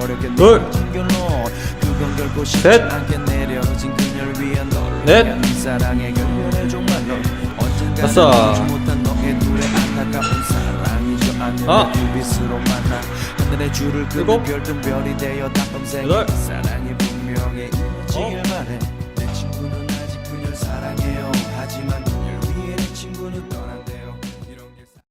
어렵게 둘. 셋, 넷, 다섯, 아, 일곱, 여덟,